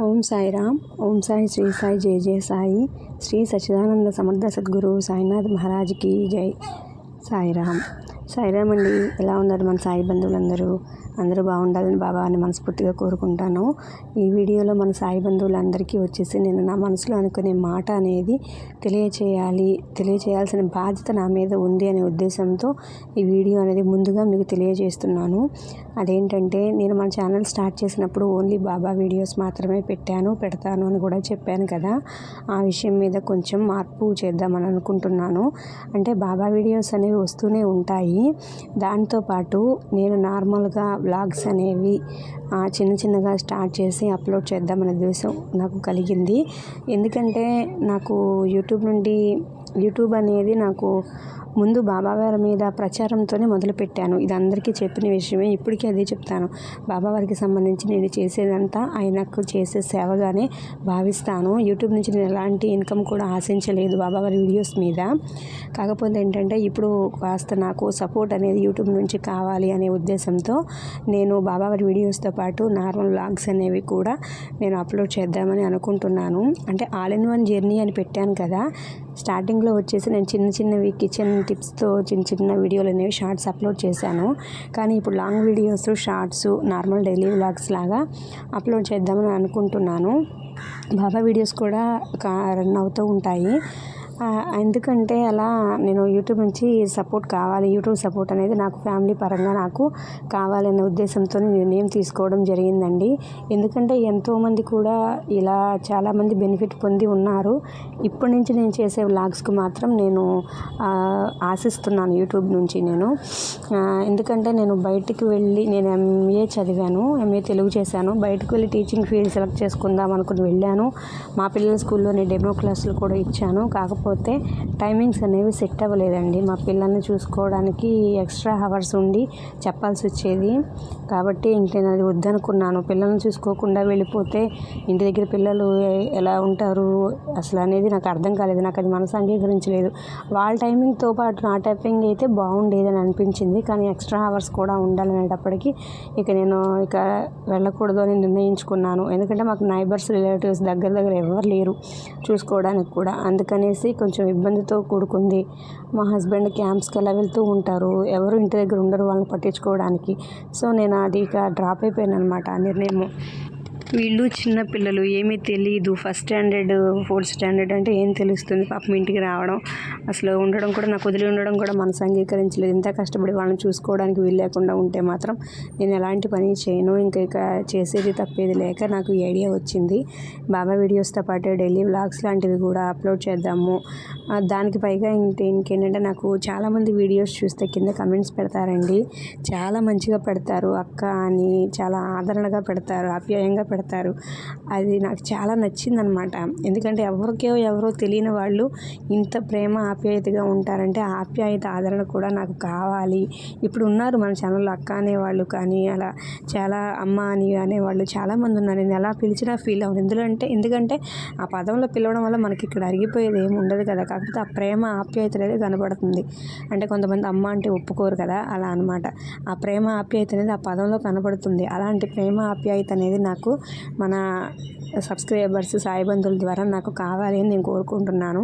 ఓం సాయిరామ్ ఓం సాయి శ్రీ సాయి జయ జయ సాయి. శ్రీ సచ్చిదానంద సమర్థ సద్గురు సాయినాథ్ మహారాజ్కి జై సాయిరామ్. సాయిరామ్ అండి ఎలా ఉన్నారు మన సాయి బంధువులందరూ? అందరూ బాగుండాలని బాబా అని మనస్ఫూర్తిగా కోరుకుంటాను. ఈ వీడియోలో మన సాయి బంధువులందరికీ వచ్చేసి నేను నా మనసులో అనుకునే మాట అనేది తెలియచేయాలి తెలియచేయాల్సిన బాధ్యత నా మీద ఉంది అనే ఉద్దేశంతో ఈ వీడియో అనేది ముందుగా మీకు తెలియజేస్తున్నాను. అదేంటంటే నేను మన ఛానల్ స్టార్ట్ చేసినప్పుడు ఓన్లీ బాబా వీడియోస్ మాత్రమే పెట్టాను పెడతాను అని కూడా చెప్పాను కదా. ఆ విషయం మీద కొంచెం మార్పు చేద్దామని అనుకుంటున్నాను. అంటే బాబా వీడియోస్ అనేవి వస్తూనే ఉంటాయి. దాంతోపాటు నేను నార్మల్గా వ్లాగ్స్ అనేవి చిన్న చిన్నగా స్టార్ట్ చేసి అప్లోడ్ చేద్దామనే ఉద్దేశం నాకు కలిగింది. ఎందుకంటే నాకు యూట్యూబ్ నుండి యూట్యూబ్ అనేది నాకు ముందు బాబావారి మీద ప్రచారంతోనే మొదలుపెట్టాను. ఇది అందరికీ చెప్పిన విషయమే. ఇప్పటికీ అదే చెప్తాను. బాబావారికి సంబంధించి నేను చేసేదంతా ఆయనకు చేసే సేవగానే భావిస్తాను. యూట్యూబ్ నుంచి నేను ఎలాంటి ఇన్కమ్ కూడా ఆశించలేదు బాబావారి వీడియోస్ మీద. కాకపోతే ఏంటంటే ఇప్పుడు కాస్త నాకు సపోర్ట్ అనేది యూట్యూబ్ నుంచి కావాలి అనే ఉద్దేశంతో నేను బాబావారి వీడియోస్తో పాటు నార్మల్ వ్లాగ్స్ అనేవి కూడా నేను అప్లోడ్ చేద్దామని అనుకుంటున్నాను. అంటే ఆల్ ఇన్ వన్ జర్నీ అని పెట్టాను కదా. స్టార్టింగ్లో వచ్చేసి నేను చిన్న చిన్నవి కిచెన్ టిప్స్తో చిన్న చిన్న వీడియోలు అనేవి షార్ట్స్ అప్లోడ్ చేశాను. కానీ ఇప్పుడు long videos shorts normal daily vlogs లాగా అప్లోడ్ చేద్దామని అనుకుంటున్నాను. బాబా వీడియోస్ కూడా రన్ అవుతూ ఉంటాయి. ఎందుకంటే అలా నేను యూట్యూబ్ నుంచి సపోర్ట్ కావాలి. యూట్యూబ్ సపోర్ట్ అనేది నాకు ఫ్యామిలీ పరంగా నాకు కావాలనే ఉద్దేశంతో నిర్ణయం తీసుకోవడం జరిగిందండి. ఎందుకంటే ఎంతోమంది కూడా ఇలా చాలామంది బెనిఫిట్ పొంది ఉన్నారు. ఇప్పటి నుంచి నేను చేసే వ్లాగ్స్కి మాత్రం నేను ఆశిస్తున్నాను యూట్యూబ్ నుంచి నేను. ఎందుకంటే నేను బయటికి వెళ్ళి నేను ఎంఏ చదివాను. ఎంఏ తెలుగు చేశాను. బయటకు వెళ్ళి టీచింగ్ ఫీల్డ్ సెలెక్ట్ చేసుకుందాం అనుకుని వెళ్ళాను. మా పిల్లల స్కూల్లోనే డెమో క్లాసులు కూడా ఇచ్చాను. కాకపోతే కాకపోతే టైమింగ్స్ అనేవి సెట్ అవ్వలేదండి. మా పిల్లల్ని చూసుకోవడానికి ఎక్స్ట్రా అవర్స్ ఉండి చెప్పాల్సి వచ్చేది. కాబట్టి ఇంక నేను అది వద్దనుకున్నాను. పిల్లల్ని చూసుకోకుండా వెళ్ళిపోతే ఇంటి దగ్గర పిల్లలు ఎలా ఉంటారు? అసలు అనేది నాకు అర్థం కాలేదు. నాకు అది మనసు అంగీకరించలేదు. వాళ్ళ టైమింగ్తో పాటు నా టైపింగ్ అయితే బాగుండేదని అనిపించింది. కానీ ఎక్స్ట్రా అవర్స్ కూడా ఉండాలనేటప్పటికీ ఇక నేను ఇక వెళ్ళకూడదు అని నిర్ణయించుకున్నాను. ఎందుకంటే మాకు నైబర్స్ రిలేటివ్స్ దగ్గర దగ్గర ఎవరు లేరు చూసుకోవడానికి కూడా. అందుకనేసి కొంచెం ఇబ్బందితో కూడుకుంది. మా హస్బెండ్ క్యాంప్స్కి అలా వెళ్తూ ఉంటారు. ఎవరు ఇంటి దగ్గర ఉండరు వాళ్ళని పట్టించుకోవడానికి. సో నేను అది ఇక డ్రాప్ అయిపోయాను అనమాట ఆ నిర్ణయం వీళ్ళు చిన్న పిల్లలు ఏమీ తెలియదు ఫస్ట్ స్టాండర్డ్ ఫోర్త్ స్టాండర్డ్ అంటే ఏం తెలుస్తుంది? పాపం ఇంటికి రావడం అసలు ఉండడం కూడా నాకు వదిలి ఉండడం కూడా మనసు అంగీకరించలేదు. ఇంత కష్టపడి వాళ్ళని చూసుకోవడానికి వీలు లేకుండా ఉంటే మాత్రం నేను ఎలాంటి పని చేయను. ఇంకా ఇక చేసేది తప్పేది లేక నాకు ఈ ఐడియా వచ్చింది. బాబా వీడియోస్తో పాటు డైలీ వ్లాగ్స్ లాంటివి కూడా అప్లోడ్ చేద్దాము. దానికి పైగా ఇంకేంటంటే నాకు చాలామంది వీడియోస్ చూస్తే కింద కమెంట్స్ పెడతారండి. చాలా మంచిగా పెడతారు. అక్క అని చాలా ఆదరణగా పెడతారు. ఆప్యాయంగా పెడతారు అది నాకు చాలా నచ్చిందనమాట. ఎందుకంటే ఎవరికో ఎవరో తెలియని వాళ్ళు ఇంత ప్రేమ ఆప్యాయతగా ఉంటారంటే ఆప్యాయత ఆదరణ కూడా నాకు కావాలి. ఇప్పుడు ఉన్నారు మన ఛానల్లో అక్క అనేవాళ్ళు కానీ అలా చాలా అమ్మ అని అనేవాళ్ళు చాలామంది ఉన్నారు. నేను ఎలా పిలిచినా ఫీల్ అవును ఎందుకంటే ఎందుకంటే ఆ పదంలో పిలవడం వల్ల మనకి ఇక్కడ అరిగిపోయేది ఏమి ఉండదు కదా. కాకపోతే ఆ ప్రేమ ఆప్యాయత అనేది కనబడుతుంది. అంటే కొంతమంది అమ్మ అంటే ఒప్పుకోరు కదా అలా అనమాట. ఆ ప్రేమ ఆప్యాయత అనేది ఆ పదంలో కనబడుతుంది. అలాంటి ప్రేమ ఆప్యాయత అనేది నాకు మన సబ్స్క్రైబర్స్ సాయి బంధువుల ద్వారా నాకు కావాలి అని నేను కోరుకుంటున్నాను.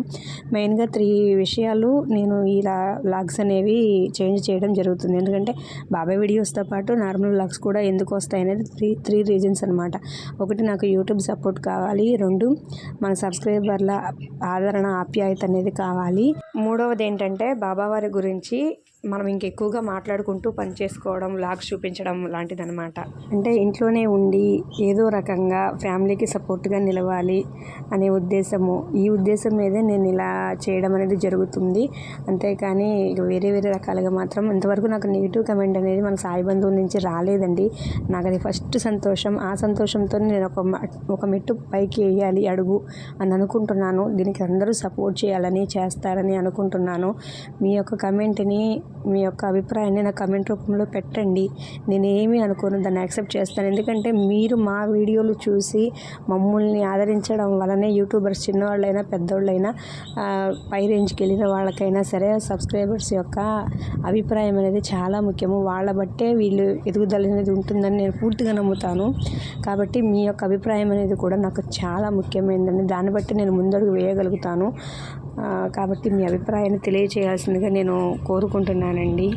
మెయిన్గా త్రీ విషయాలు నేను ఇలా వ్లాగ్స్ అనేవి చేంజ్ చేయడం జరుగుతుంది. ఎందుకంటే బాబాయ్ వీడియోస్తో పాటు నార్మల్ వ్లాగ్స్ కూడా ఎందుకు వస్తాయి అనేది త్రీ త్రీ రీజన్స్ అనమాట ఒకటి నాకు యూట్యూబ్ సపోర్ట్ కావాలి. రెండు మన సబ్స్క్రైబర్ల ఆదరణ ఆప్యాయత అనేది కావాలి. మూడవది ఏంటంటే బాబావారి గురించి మనం ఇంకెక్కువగా మాట్లాడుకుంటూ పని చేసుకోవడం లాగ్స్ చూపించడం లాంటిది అనమాట అంటే ఇంట్లోనే ఉండి ఏదో రకంగా ఫ్యామిలీకి సపోర్ట్గా నిలవాలి అనే ఉద్దేశము. ఈ ఉద్దేశం మీదే నేను ఇలా చేయడం అనేది జరుగుతుంది. అంతేకాని వేరే వేరే రకాలుగా మాత్రం ఇంతవరకు నాకు నెగిటివ్ కమెంట్ అనేది మన సాయి బంధువుల నుంచి రాలేదండి. నాకు అది ఫస్ట్ సంతోషం. ఆ సంతోషంతో నేను ఒక ఒక మెట్టు పైకి వేయాలి అడుగు అని అనుకుంటున్నాను. దీనికి అందరూ సపోర్ట్ చేయాలని చేస్తారని అనుకుంటున్నాను. మీ యొక్క కమెంట్ని మీ యొక్క అభిప్రాయాన్ని నా కమెంట్ రూపంలో పెట్టండి. నేను ఏమీ అనుకోను దాన్ని యాక్సెప్ట్ చేస్తాను. ఎందుకంటే మీరు మా వీడియోలు చూసి మమ్మల్ని ఆదరించడం వలనే యూట్యూబర్స్ చిన్నవాళ్ళైనా పెద్దవాళ్ళైనా పై రేంజ్కి వెళ్ళిన వాళ్ళకైనా సరే సబ్స్క్రైబర్స్ యొక్క అభిప్రాయం అనేది చాలా ముఖ్యము. వాళ్ళ బట్టే వీళ్ళు ఎదుగుదల అనేది ఉంటుందని నేను పూర్తిగా నమ్ముతాను. కాబట్టి మీ యొక్క అభిప్రాయం అనేది కూడా నాకు చాలా ముఖ్యమైనదండి దాన్ని బట్టి నేను ముందడుగు వేయగలుగుతాను. కాబట్టి మీ అభిప్రాయాన్ని తెలియచేయాల్సిందిగా నేను కోరుకుంటున్నానండి.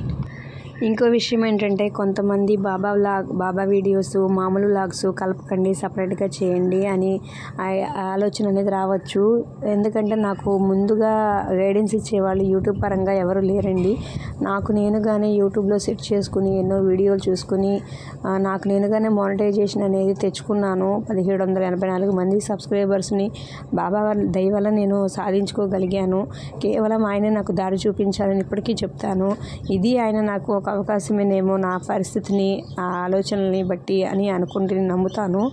ఇంకో విషయం ఏంటంటే కొంతమంది బాబా వ్లాగ్ బాబా వీడియోస్ మామూలు వ్లాగ్స్ కలపకండి సపరేట్గా చేయండి అని ఆ- ఆలోచన అనేది రావచ్చు. ఎందుకంటే నాకు ముందుగా గైడెన్స్ ఇచ్చేవాళ్ళు యూట్యూబ్ పరంగా ఎవరు లేరండి. నాకు నేనుగానే యూట్యూబ్లో సెట్ చేసుకుని ఎన్నో వీడియోలు చూసుకుని నాకు నేనుగానే మానిటైజేషన్ అనేది తెచ్చుకున్నాను. పదిహేడు వందల ఎనభై నాలుగు మంది సబ్స్క్రైబర్స్ని బాబా వాళ్ళ దయ వల్ల నేను సాధించుకోగలిగాను. కేవలం ఆయన నాకు దారి చూపించాలని ఇప్పటికీ చెప్తాను. ఇది ఆయన నాకు ఒక ఒక అవకాశమేనేమో నా పరిస్థితిని ఆ ఆలోచనల్ని బట్టి అని అనుకుంటే నమ్ముతాను.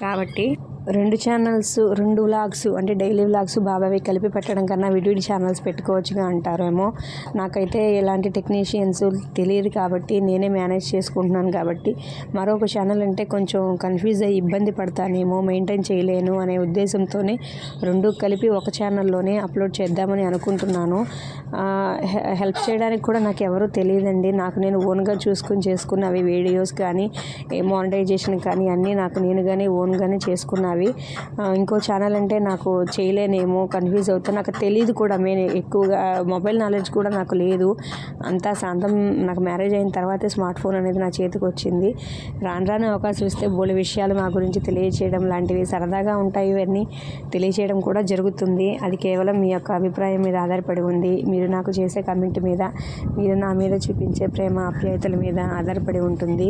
కాబట్టి రెండు ఛానల్స్ రెండు వ్లాగ్స్ అంటే డైలీ వ్లాగ్స్ బాబావి కలిపి పెట్టడం కన్నా విడివిడి ఛానల్స్ పెట్టుకోవచ్చుగా అంటారేమో. నాకైతే ఎలాంటి టెక్నీషియన్స్ తెలియదు కాబట్టి నేనే మేనేజ్ చేసుకుంటున్నాను కాబట్టి మరొక ఛానల్ అంటే కొంచెం కన్ఫ్యూజ్ అయ్యి ఇబ్బంది పడతానేమో మెయింటైన్ చేయలేను అనే ఉద్దేశంతోనే రెండు కలిపి ఒక ఛానల్లోనే అప్లోడ్ చేద్దామని అనుకుంటున్నాను. హె- హెల్ప్ చేయడానికి కూడా నాకు ఎవరూ తెలియదండి. నాకు నేను ఓన్గా చూసుకుని చేసుకున్న అవి వీడియోస్ కానీ మానిటైజేషన్ కానీ అన్నీ నాకు నేనుగానే ఓన్గానే చేసుకున్నాను. అవి. ఇంకో ఛానల్ అంటే నాకు చేయలేనేమో కన్ఫ్యూజ్ అవుతా. నాకు తెలియదు కూడా మెయిన్ ఎక్కువగా మొబైల్ నాలెడ్జ్ కూడా నాకు లేదు. అంతా శాంతం నాకు మ్యారేజ్ అయిన తర్వాతే స్మార్ట్ ఫోన్ అనేది నా చేతికి వచ్చింది. రాను రాని అవకాశం ఇస్తే బోలే విషయాలు మా గురించి తెలియచేయడం లాంటివి సరదాగా ఉంటాయి. ఇవన్నీ తెలియచేయడం కూడా జరుగుతుంది. అది కేవలం మీ యొక్క అభిప్రాయం మీద ఆధారపడి ఉంది. మీరు నాకు చేసే కమెంట్ మీద మీరు నా మీద చూపించే ప్రేమ ఆప్యాయతల మీద ఆధారపడి ఉంటుంది.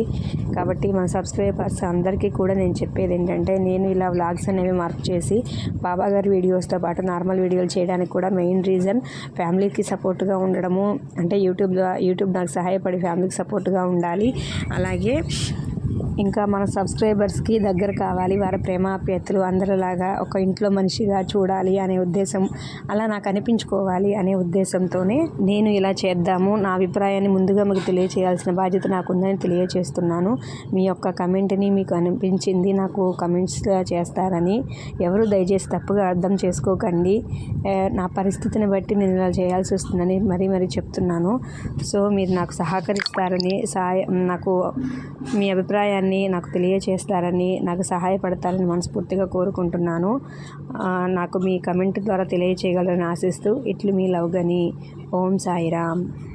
కాబట్టి మా సబ్స్క్రైబర్స్ అందరికీ కూడా నేను చెప్పేది ఏంటంటే నేను ఇలా వ్లాగ్స్ అనేవి మార్క్ చేసి బాబా గారి వీడియోస్తో పాటు నార్మల్ వీడియోలు చేయడానికి కూడా మెయిన్ రీజన్ ఫ్యామిలీకి సపోర్ట్గా ఉండడము. అంటే యూట్యూబ్ ద్వారా యూట్యూబ్ నాకు సహాయపడి ఫ్యామిలీకి సపోర్ట్గా ఉండాలి. అలాగే ఇంకా మన సబ్స్క్రైబర్స్కి దగ్గర కావాలి వారి ప్రేమాప్యతలు అందరిలాగా ఒక ఇంట్లో మనిషిగా చూడాలి అనే ఉద్దేశం అలా నాకు అనిపించుకోవాలి అనే ఉద్దేశంతోనే నేను ఇలా చేద్దాము నా అభిప్రాయాన్ని ముందుగా మీకు తెలియచేయాల్సిన బాధ్యత నాకుందని తెలియచేస్తున్నాను. మీ యొక్క కమెంట్ని మీకు అనిపించింది నాకు కమెంట్స్ చేస్తారని ఎవరు దయచేసి తప్పుగా అర్థం చేసుకోకండి. నా పరిస్థితిని బట్టి నేను ఇలా చేయాల్సి వస్తుందని మరీ మరీ చెప్తున్నాను. సో మీరు నాకు సహకరిస్తారని సహాయం నాకు మీ అభిప్రాయాన్ని నాకు తెలియచేస్తారని నాకు సహాయపడతారని మనస్ఫూర్తిగా కోరుకుంటున్నాను. నాకు మీ కమెంట్ ద్వారా తెలియచేయగలరని ఆశిస్తూ ఇట్లు మీ లవ్ గని. ఓం సాయిరామ్.